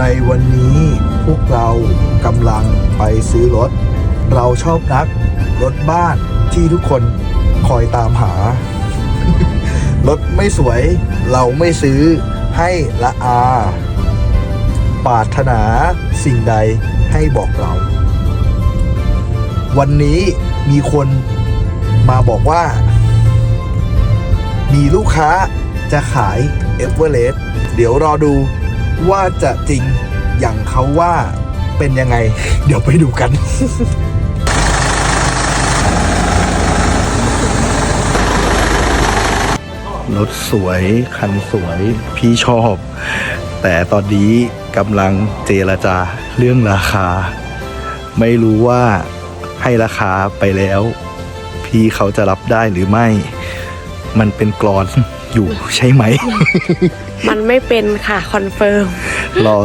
ในวันนี้พวกเรากำลังไปซื้อรถ เราชอบนักรถบ้านที่ทุกคนคอยตามหา รถไม่สวยเราไม่ซื้อให้ละอาปาถนาสิ่งใดให้บอกเรา วันนี้มีคนมาบอกว่า มีลูกค้าจะขายเอเวอเรสต์เดี๋ยวรอดู ว่าจะจริงอย่างเขาว่าเป็นยังไง เดี๋ยวไปดูกัน รถสวย คันสวย พี่ชอบ แต่ตอนนี้กำลังเจรจาเรื่องราคา ไม่รู้ว่าให้ราคาไปแล้ว พี่เขาจะรับได้หรือไม่ มันเป็นกรอน อยู่ใช่ไหม มันไม่เป็นค่ะ คอนเฟิร์ม รอ